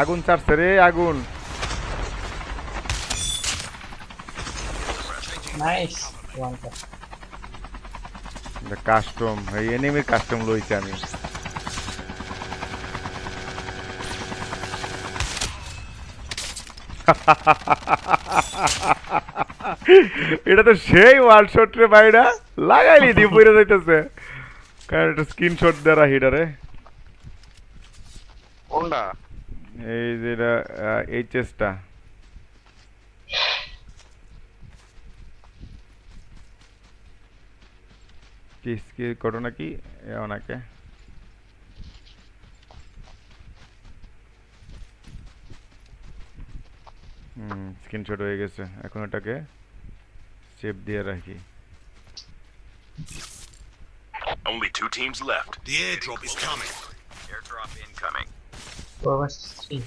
আগুন চাটছে রে আগুন. কাস্টম এই এনিমির কাস্টম লইছি আমি। এটা তো সেই ওয়ান শট রে ভাইরা। লাগাইলি দি পড়ে যাইতেছে। কারণ একটা স্ক্রিনশট দেওয়া হিডারে। কোনটা এই যেটা এইচএসটা কি কি ঘটনা কি ওনাকে হুম স্ক্রিনশট হয়ে গেছে এখন ওটাকে সেভ দিয়ে রাখি Only two teams left. The airdrop is coming. Airdrop incoming. Four was three.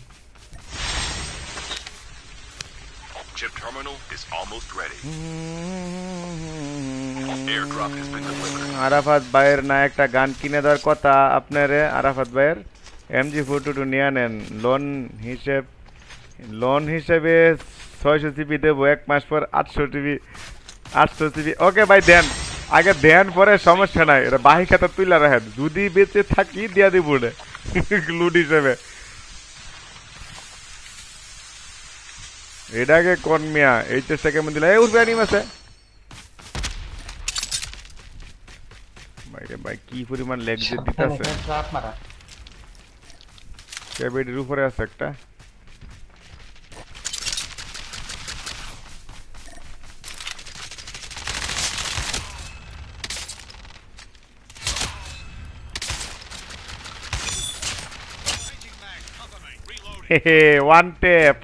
Chip terminal is almost ready. Airdrop has been delivered. Arafat ভাইয়ের না একটা গান কিনে দেওয়ার কথা আপনারে আরাফাত ভাইয়ের এমজি ফোর টু নিয়ে নেন। লোন হিসেব লোন হিসেবে ছয়শো জিবি দেবো এক মাস পর আটশো জিবি আটশো জিবি ওকে ভাই দেন। আগে দেন পরে সমস্যা নাই। এটা বাহি খাতা তুইলা রাখেন। যদি বেঁচে থাকি দিয়া দিব রে লুট হিসেবে। এটাকে কোন মিয়া? এই চেষ্টা কেমন দিলে। এই উঠবে অ্যানিম আছে। ভাই কি পরিমাণ লেগ দিতে আছে দিতেছে. ক্যাবেটির উপরে আছে একটা। Hey, one tip.